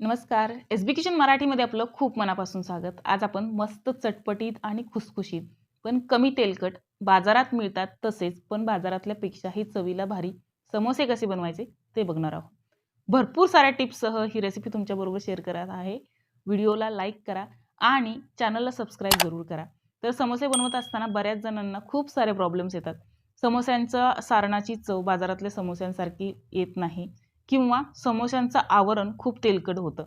नमस्कार. एस बी किचन मराठीमध्ये आपलं खूप मनापासून स्वागत. आज आपण मस्त चटपटीत आणि खुसखुशीत पण कमी तेलकट बाजारात मिळतात तसेच पण बाजारातल्यापेक्षाही चवीला भारी समोसे कसे बनवायचे ते बघणार आहोत. भरपूर साऱ्या टिप्ससह ही रेसिपी तुमच्याबरोबर शेअर करत आहे. व्हिडिओला लाईक करा आणि चॅनलला सबस्क्राईब जरूर करा. तर समोसे बनवत असताना बऱ्याच जणांना खूप सारे प्रॉब्लेम्स येतात. समोस्यांचं सारणाची चव बाजारातल्या समोस्यांसारखी येत नाही. किंवा समोशांचं आवरण खूप तेलकट होतं.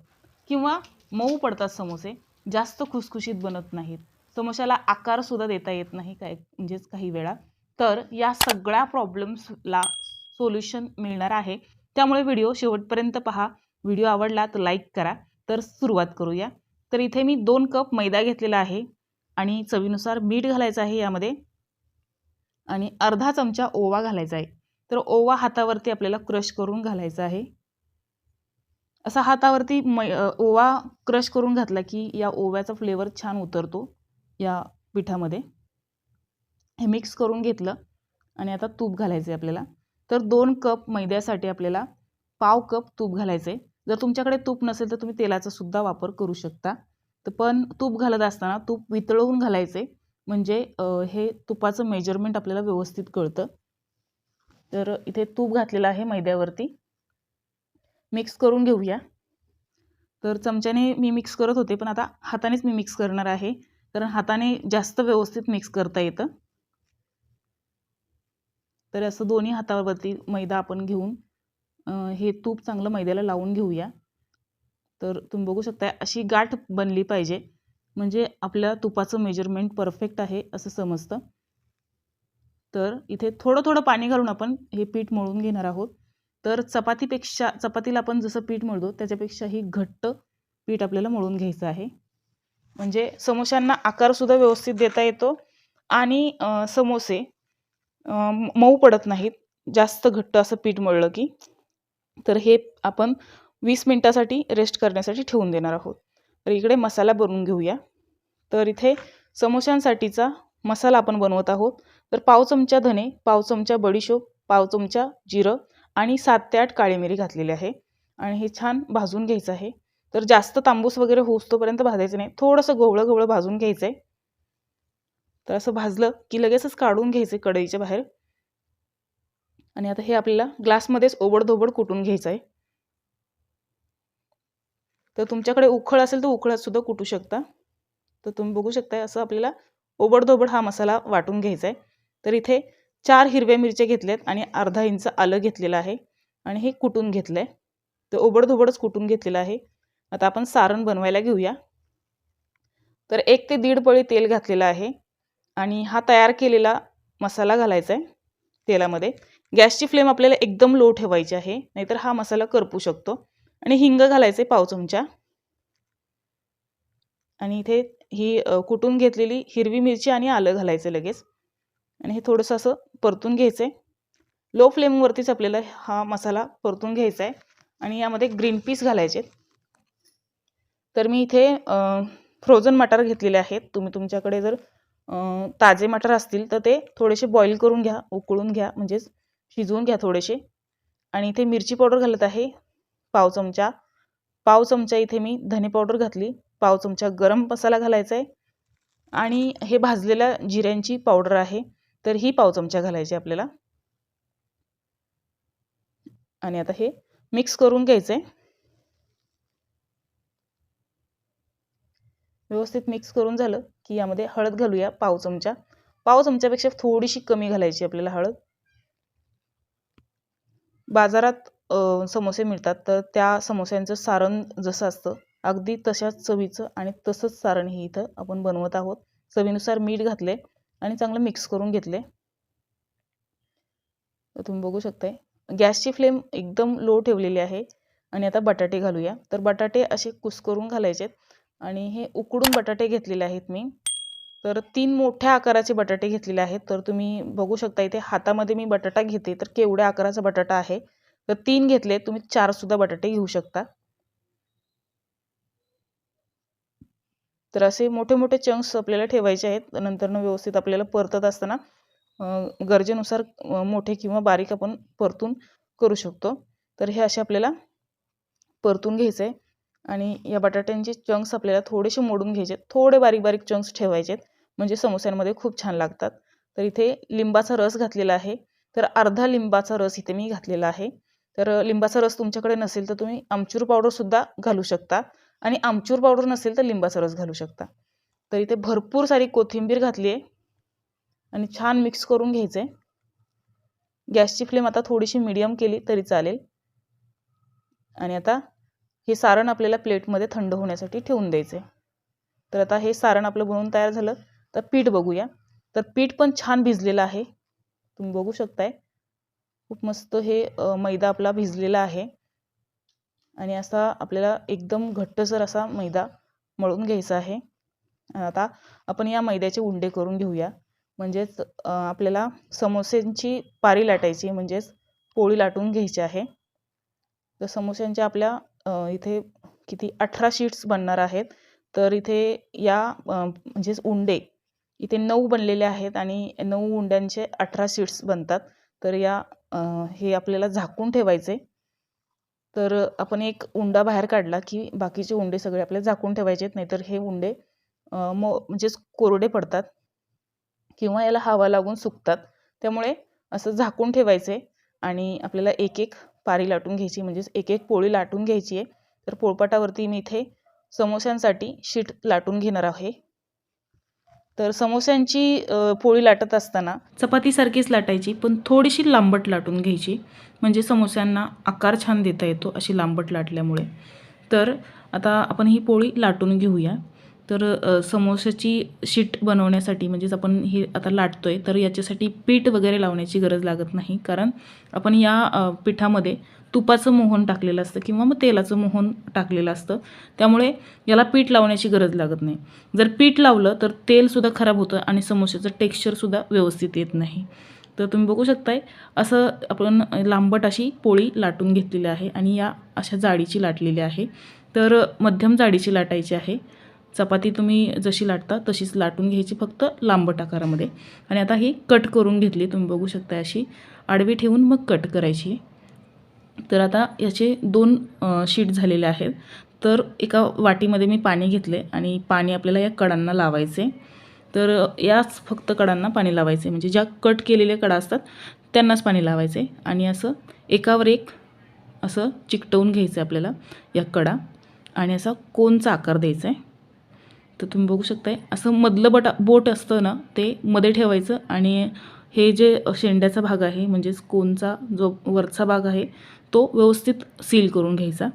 किंवा मऊ पडतात समोसे जास्त खुसखुशीत बनत नाहीत. समोश्याला आकारसुद्धा देता येत नाही काय म्हणजेच काही वेळा. तर या सगळ्या प्रॉब्लेम्सला सोल्युशन मिळणार आहे. त्यामुळे व्हिडिओ शेवटपर्यंत पहा. व्हिडिओ आवडला तर लाईक करा. तर सुरुवात करूया. तर इथे मी दोन कप मैदा घेतलेला आहे आणि चवीनुसार मीठ घालायचं आहे यामध्ये. आणि अर्धा चमचा ओवा घालायचा आहे. तर ओवा हातावरती आपल्याला क्रश करून घालायचा आहे. असा हातावरती मै ओवा क्रश करून घातला की या ओव्याचा फ्लेवर छान उतरतो या पिठामध्ये. हे मिक्स करून घेतलं आणि आता तूप घालायचं आहे आपल्याला. तर दोन कप मैद्यासाठी आपल्याला पाव कप तूप घालायचं आहे जर तुमच्याकडे तूप नसेल तर तुम्ही तेलाचा सुद्धा वापर करू शकता. तर पण तूप घालत असताना तूप वितळवून घालायचे म्हणजे हे तुपाचं मेजरमेंट आपल्याला व्यवस्थित कळतं. तर इथे तूप घातलेलं आहे मैद्यावरती. मिक्स करून घेऊया. तर चमच्याने मी मिक्स करत होते पण आता हातानेच मी मिक्स करणार आहे. कारण हाताने जास्त व्यवस्थित मिक्स करता येतं. तर असं दोन्ही हातावरती मैदा आपण घेऊन हे तूप चांगलं मैद्याला लावून घेऊया. तर तुम्ही बघू शकता अशी गाठ बनली पाहिजे. म्हणजे आपल्या तुपाचं मेजरमेंट परफेक्ट आहे असं समजतं. तर इथे थोडं थोडं पाणी घालून आपण हे पीठ मळून घेणार आहोत. तर चपातीपेक्षा चपातीला आपण जसं पीठ मळतो त्याच्यापेक्षाही घट्ट पीठ आपल्याला मळून घ्यायचं आहे. म्हणजे समोश्यांना आकारसुद्धा व्यवस्थित देता येतो आणि समोसे मऊ पडत नाहीत. जास्त घट्ट असं पीठ मळलं की. तर हे आपण वीस मिनटासाठी रेस्ट करण्यासाठी ठेवून देणार आहोत. तर इकडे मसाला बनवून घेऊया. तर इथे समोश्यांसाठीचा मसाला आपण बनवत आहोत. तर पाव चमचा धने पाव चमचा बडीशोप पाव चमचा जिरं आणि सात ते आठ काळी मिरी घातलेली आहे. आणि हे छान भाजून घ्यायचं आहे. तर जास्त तांबूस वगैरे होस्तोपर्यंत भाजायचं नाही. थोडंसं घोवळं घोवळं भाजून घ्यायचं आहे तर असं भाजलं की लगेचच काढून घ्यायचं आहे कढईच्या बाहेर. आणि आता हे आपल्याला ग्लासमध्येच ओबडधोबड कुटून घ्यायचं आहे तर तुमच्याकडे उखळ असेल तर उखळात सुद्धा कुटू शकता. तर तुम्ही बघू शकता असं आपल्याला ओबडधोबड हा मसाला वाटून घ्यायचा आहे तर इथे चार हिरव्या मिरच्या घेतल्यात आणि अर्धा इंच आलं घेतलेलं आहे आणि हे कुटून घेतलं आहे तर ओबडधोबडच कुटून घेतलेलं आहे. आता आपण सारण बनवायला घेऊया. तर एक ते दीड पळी तेल घातलेलं आहे आणि हा तयार केलेला मसाला घालायचा आहे तेलामध्ये. गॅसची फ्लेम आपल्याला एकदम लो ठेवायची आहे नाहीतर हा मसाला करपू शकतो. आणि हिंग घालायचे पाव चमचा. आणि इथे ही कुटून घेतलेली हिरवी मिरची आणि आलं घालायचं लगेच. आणि हे थोडंसं असं परतून घ्यायचं आहे लो फ्लेमवरतीच आपल्याला हा मसाला परतून घ्यायचा आहे आणि यामध्ये ग्रीन पीस घालायचे तर मी इथे फ्रोझन मटार घेतलेले आहेत. तुम्ही तुमच्याकडे जर ताजे मटार असतील तर ते थोडेसे बॉईल करून घ्या उकळून घ्या म्हणजेच शिजवून घ्या थोडेसे. आणि इथे मिरची पावडर घालत आहे पाव चमचा. पाव चमचा इथे मी धने पावडर घातली. पाव चमचा गरम मसाला घालायचा आहे आणि हे भाजलेल्या जिऱ्यांची पावडर आहे. तर ही पाव चमचा घालायची आपल्याला. आणि आता हे मिक्स करून घ्यायचं. आहे व्यवस्थित मिक्स करून झालं की यामध्ये हळद घालूया पाव चमचा. पाव चमच्यापेक्षा थोडीशी कमी घालायची आपल्याला हळद. बाजारात समोसे मिळतात तर त्या समोस्यांचं सारण जसं असतं अगदी तशाच चवीचं आणि तसंच सारण हे इथं आपण बनवत आहोत. चवीनुसार मीठ घातले आणि चांगलं मिक्स करून घेतले. तर तुम्ही बघू शकताय. गॅसची फ्लेम एकदम लो ठेवलेली आहे. आणि आता बटाटे घालूया. तर बटाटे असे कुस्करून घालायचे आणि हे उकडून बटाटे घेतलेले आहेत मी. तर तीन मोठ्या आकाराचे बटाटे घेतलेले आहेत. तर तुम्ही बघू शकता इथे हातामध्ये मी बटाटा घेते. तर केवढ्या आकाराचा बटाटा आहे. तर तीन घेतले तुम्ही चारसुद्धा बटाटे घेऊ शकता. तर असे मोठे मोठे चंक्स आपल्याला ठेवायचे आहेत. नंतरनं व्यवस्थित आपल्याला परतत असताना गरजेनुसार मोठे किंवा बारीक आपण परतून करू शकतो. तर हे असे आपल्याला परतून घ्यायचं आहे आणि या बटाट्यांचे चंक्स आपल्याला थोडेसे मोडून घ्यायचे थोडे बारीक बारीक चंक्स ठेवायचे म्हणजे समोस्यांमध्ये खूप छान लागतात. तर इथे लिंबाचा रस घातलेला आहे. तर अर्धा लिंबाचा रस इथे मी घातलेला आहे. तर लिंबाचा रस तुमच्याकडे नसेल तर तुम्ही आमचूर पावडरसुद्धा घालू शकता. आणि आमचूर पावडर नसेल तर लिंबाचा रस घालू शकता. तर इथे भरपूर सारी कोथिंबीर घातली आहे आणि छान मिक्स करून घ्यायचं आहे गॅसची फ्लेम आता थोडीशी मिडियम केली तरी चालेल. आणि आता हे सारण आपल्याला प्लेटमध्ये थंड होण्यासाठी ठेवून द्यायचं आहे तर आता हे सारण आपलं बनवून तयार झालं. तर पीठ बघूया. तर पीठ पण छान भिजलेलं आहे. तुम्ही बघू शकताय. खूप मस्त हे मैदा आपला भिजलेला आहे. आणि असा आपल्याला एकदम घट्टसर असा मैदा मळून घ्यायचा आहे. आता आपण या मैद्याचे उंडे करून घेऊया. म्हणजेच आपल्याला समोस्यांची पारी लाटायची म्हणजेच पोळी लाटून घ्यायची आहे. तर समोस्यांच्या आपल्या इथे किती अठरा शीट्स बनणार आहेत. तर इथे या म्हणजेच उंडे इथे नऊ बनलेले आहेत आणि नऊ उंड्यांचे अठरा शीट्स बनतात. तर या हे आपल्याला झाकून ठेवायचे. तर आपण एक उंडा बाहेर काढला की बाकीचे उंडे सगळे आपल्याला झाकून ठेवायचे आहेत नाहीतर हे उंडे मो म्हणजेच कोरडे पडतात किंवा याला हवा लागून सुकतात. त्यामुळे असं झाकून ठेवायचे आणि आपल्याला एक एक पारी लाटून घ्यायची म्हणजेच एक एक पोळी लाटून घ्यायची आहे. तर पोळपाटावरती मी इथे समोस्यांसाठी शीट लाटून घेणार आहे. तर समोस्यांची पोळी लाटत असताना चपातीसारखीच लाटायची पण थोडीशी लांबट लाटून घ्यायची. म्हणजे समोस्यांना आकार छान देता येतो अशी लांबट लाटल्यामुळे. तर आता आपण ही पोळी लाटून घेऊया. तर समोस्याची शीट बनवण्यासाठी म्हणजेच आपण हे आता लाटतो आहे तर याच्यासाठी पीठ वगैरे लावण्याची गरज लागत नाही. कारण आपण या पिठामध्ये तुपाचं मोहन टाकलेलं असतं किंवा मग तेलाचं मोहन टाकलेलं असतं. त्यामुळे याला पीठ लावण्याची गरज लागत नाही. जर पीठ लावलं तर तेलसुद्धा खराब होतं आणि समोश्याचं टेक्स्चरसुद्धा व्यवस्थित येत नाही. तर तुम्ही बघू शकताय असं आपण लांबट अशी पोळी लाटून घेतलेली आहे आणि या अशा जाडीची लाटलेली आहे. तर मध्यम जाडीची लाटायची आहे. चपाती तुम्ही जशी लाटता तशीच लाटून घ्यायची फक्त लांबट आकारामध्ये. आणि आता ही कट करून घेतली तुम्ही बघू शकता अशी. आडवी ठेवून मग कट करायची. तर आता याचे दोन शीट झालेले आहेत. तर एका वाटीमध्ये मी पाणी घेतले आणि पाणी आपल्याला या कडांना लावायचे. तर याच फक्त कडांना पाणी लावायचे. म्हणजे ज्या कट केलेले कडा असतात त्यांनाच पाणी लावायचे. आणि असं एकावर एक असं चिकटवून घ्यायचं आहे आपल्याला या कडा. आणि असा कोनचा आकार द्यायचा आहे तर तुम्ही बघू शकताय असं मधलं बटा बोट असतं ना ते मध्ये ठेवायचं. आणि हे जे शेंड्याचा भाग आहे म्हणजेच कोनचा जो वरचा भाग आहे तो व्यवस्थित सील करून घ्यायचा.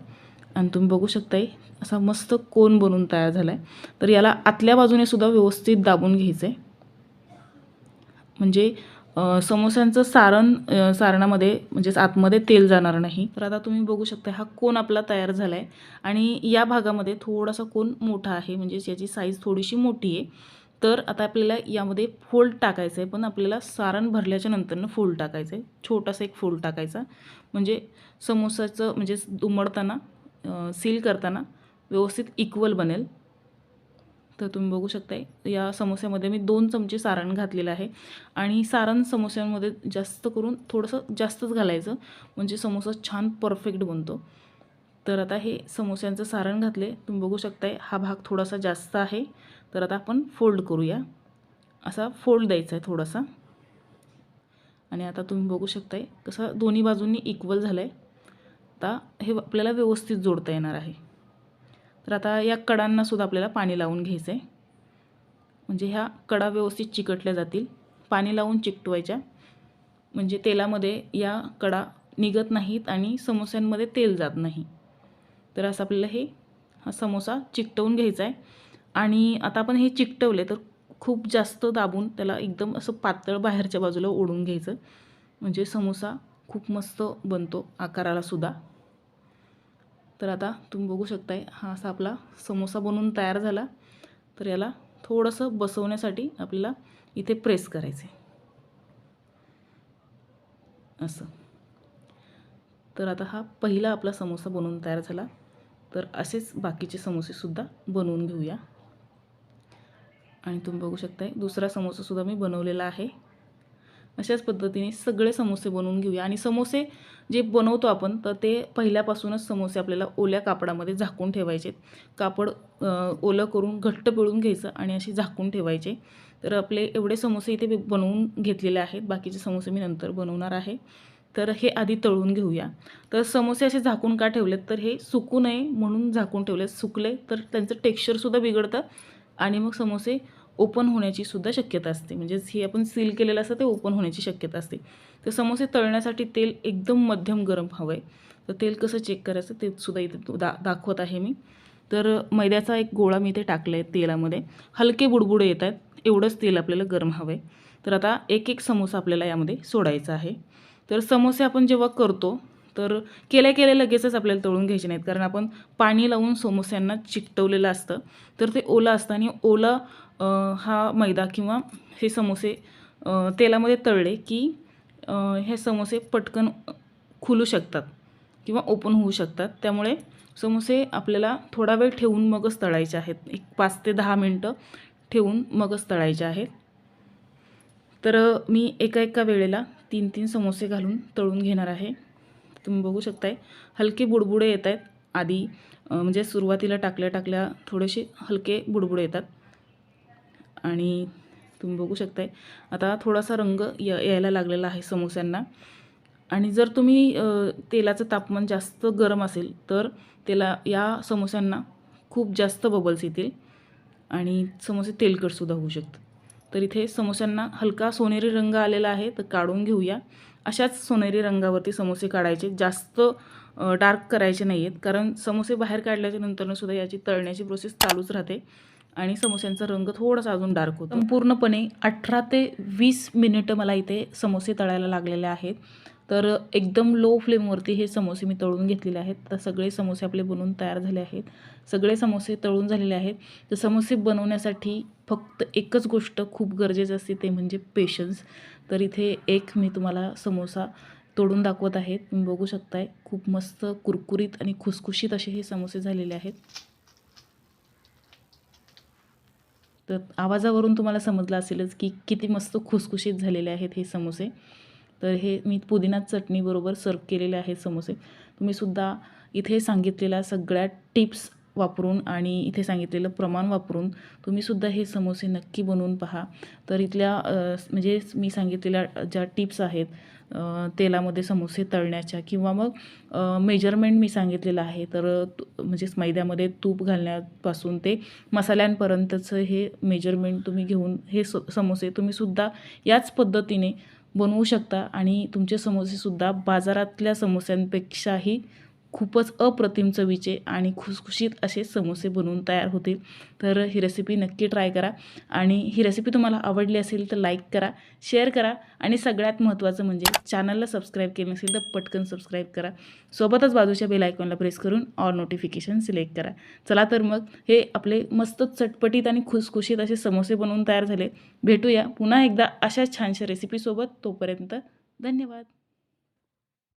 आणि तुम्ही बघू शकताय असा मस्त कोन बनून तयार झाला आहे तर याला आतल्या बाजूने सुद्धा व्यवस्थित दाबून घ्यायचं आहे म्हणजे समोस्यांचं सारण सारणामध्ये म्हणजेच आतमध्ये तेल जाणार नाही. तर आता तुम्ही बघू शकता हा कोन आपला तयार झाला आहे आणि या भागामध्ये थोडासा कोन मोठा आहे. म्हणजेच याची साईज थोडीशी मोठी आहे. तर आता आपल्याला यामध्ये फोल्ड टाकायचं आहे. पण आपल्याला सारण भरल्याच्या नंतरनं फोल्ड टाकायचं आहे. छोटासा एक फोल्ड टाकायचा म्हणजे समोसाचं म्हणजे उमडताना सील करताना व्यवस्थित इक्वल बनेल. तर तुम्ही बघू शकताय या समोस्यामध्ये मी दोन चमचे सारण घातलेलं आहे. आणि सारण समोस्यांमध्ये जास्त करून थोडंसं जास्तच घालायचं. म्हणजे समोसा छान परफेक्ट बनतो. तर आता हे समोस्यांचं सारण घातले. तुम्ही बघू शकताय हा भाग थोडासा जास्त आहे. तर आता आपण फोल्ड करूया. असा फोल्ड द्यायचा आहे थोडासा. आणि आता तुम्ही बघू शकताय कसं दोन्ही बाजूंनी इक्वल झालं आहे आता हे आपल्याला व्यवस्थित जोडता येणार आहे. तर आता या कडांनासुद्धा आपल्याला पाणी लावून घ्यायचं आहे म्हणजे ह्या कडा व्यवस्थित चिकटल्या जातील. पाणी लावून चिकटवायच्या. म्हणजे तेलामध्ये या कडा निघत नाहीत आणि समोस्यांमध्ये तेल जात नाही. तर असं आपल्याला हे हा समोसा चिकटवून घ्यायचा आहे आणि आता आपण हे चिकटवले तर खूप जास्त दाबून त्याला एकदम असं पातळ बाहेरच्या बाजूला ओढून घ्यायचं. म्हणजे समोसा खूप मस्त बनतो आकाराला सुद्धा. तर आता तुम्ही बघू शकताय हा असा आपला समोसा बनवून तयार झाला. तर याला थोडंसं बसवण्यासाठी आपल्याला इथे प्रेस करायचे असं. तर आता हा पहिला आपला समोसा बनवून तयार झाला. तर असेच बाकीचे समोसेसुद्धा बनवून घेऊया. आणि तुम्ही बघू शकताय. दुसरा समोसासुद्धा मी बनवलेला आहे. अशाच पद्धतीने सगळे समोसे बनवून घेऊया. आणि समोसे जे बनवतो आपण तर ते पहिल्यापासूनच समोसे आपल्याला ओल्या कापडामध्ये झाकून ठेवायचे कापड ओलं करून घट्ट पिळून घ्यायचं आणि असे झाकून ठेवायचे. तर आपले एवढे समोसे इथे बनवून घेतलेले आहेत. बाकीचे समोसे मी नंतर बनवणार आहे. तर हे आधी तळून घेऊया. तर समोसे असे झाकून का ठेवलेत? तर हे सुकू नये म्हणून झाकून ठेवले सुकले तर त्यांचं टेक्स्चरसुद्धा बिघडतं. आणि मग समोसे ओपन होण्याची सुद्धा शक्यता असते. म्हणजेच हे आपण सील केलेलं असतं ते ओपन होण्याची शक्यता असते. तर समोसे तळण्यासाठी तेल एकदम मध्यम गरम हवं आहे तर तेल कसं चेक करायचं ते सुद्धा इथे दा दाखवत आहे मी. तर मैद्याचा एक गोळा मी इथे टाकला आहे तेलामध्ये. हलके बुडबुडे येत आहेत एवढंच तेल आपल्याला गरम हवं आहे तर आता एक एक समोसा आपल्याला यामध्ये सोडायचा आहे. तर समोसे आपण जेव्हा करतो तर केल्या केल्या लगेचच आपल्याला तळून घ्यायचे नाहीत. कारण आपण पाणी लावून समोस्यांना चिकटवलेलं असतं. तर ते ओलं असतं आणि ओला हा मैदा किंवा हे समोसे तेलामध्ये तळले की हे समोसे पटकन खुलू शकतात किंवा ओपन होऊ शकतात. त्यामुळे समोसे आपल्याला थोडा वेळ ठेवून मगच तळायचे आहेत. एक पाच ते दहा मिनटं ठेवून मगच तळायचे आहेत. तर मी एका एका वेळेला तीन तीन समोसे घालून तळून घेणार आहे. तुम्ही बघू शकताय. हलके बुडबुडे येत आहेत आधी म्हणजे सुरुवातीला टाकल्या टाकल्या थोडेसे हलके बुडबुडे येतात. आणि तुम्ही बघू शकताय. आता थोडासा रंग या यायला लागलेला आहे समोस्यांना. आणि जर तुम्ही तेलाचं तापमान जास्त गरम असेल तर त्याला या समोस्यांना खूप जास्त बबल्स येतील. आणि समोसे तेलकटसुद्धा होऊ शकतात. तर इथे समोस्यांना हलका सोनेरी रंग आलेला आहे तर काढून घेऊया. अशाच सोनेरी रंगावरती समोसे काढायचे. जास्त डार्क करायचे नाही आहेत कारण समोसे बाहेर काढल्याच्या नंतरनं सुद्धा याची तळण्याची प्रोसेस चालूच राहते आणि समोस्यांचा रंग थोडासा अजून डार्क होतो. संपूर्णपणे अठरा ते वीस मिनिटं मला इथे समोसे तळायला लागलेले आहेत. तर एकदम लो फ्लेमवरती हे समोसे मी तळून घेतलेले आहेत. तर सगळे समोसे आपले बनवून तयार झाले आहेत. सगळे समोसे तळून झालेले आहेत. तर समोसे बनवण्यासाठी फक्त एकच गोष्ट खूप गरजेचं असते ते म्हणजे पेशन्स तर इथे एक मी तुम्हाला समोसा तोडून दाखवत आहे. तुम्ही बघू शकताय खूप मस्त कुरकुरीत आणि खुसखुशीत असे हे समोसे झालेले आहेत. तर आवाजावरून तुम्हाला समजलं असेलच की किती मस्त खुसखुशीत झालेले आहेत हे समोसे. तर हे मी पुदिना चटणीबरोबर सर्व केलेले आहेत समोसे. तुम्हीसुद्धा इथे सांगितलेल्या सगळ्या टिप्स वापरून आणि इथे सांगितलेलं प्रमाण वापरून तुम्हीसुद्धा हे समोसे नक्की बनवून पहा. तर इथल्या म्हणजे मी सांगितलेल्या ज्या टिप्स आहेत तेलामध्ये समोसे तळण्याच्या किंवा मग मेजरमेंट मी सांगितलेलं आहे तर तु- म्हणजेच मैद्यामध्ये तूप घालण्यापासून ते मसाल्यांपर्यंतचं हे मेजरमेंट तुम्ही घेऊन हे स समोसे तुम्हीसुद्धा याच पद्धतीने बनवू शकता आणि तुमचे समोसेसुद्धा बाजारातल्या समोस्यांपेक्षाही खूपच अप्रतिम चवीचे आणि खुसखुशीत असे समोसे बनवून तयार होतील तर ही रेसिपी नक्की ट्राय करा आणि ही रेसिपी तुम्हाला आवडली असेल तर लाईक करा शेअर करा आणि सगळ्यात महत्त्वाचं म्हणजे चॅनलला सबस्क्राईब केलं नसेल तर पटकन सबस्क्राईब करा. सोबतच बाजूच्या बेल आयकॉनला प्रेस करून ऑल नोटिफिकेशन सिलेक्ट करा. चला तर मग हे आपले मस्त चटपटीत आणि खुसखुशीत असे समोसे बनवून तयार झाले. भेटूया पुन्हा एकदा अशाच छानशा रेसिपीसोबत तोपर्यंत धन्यवाद.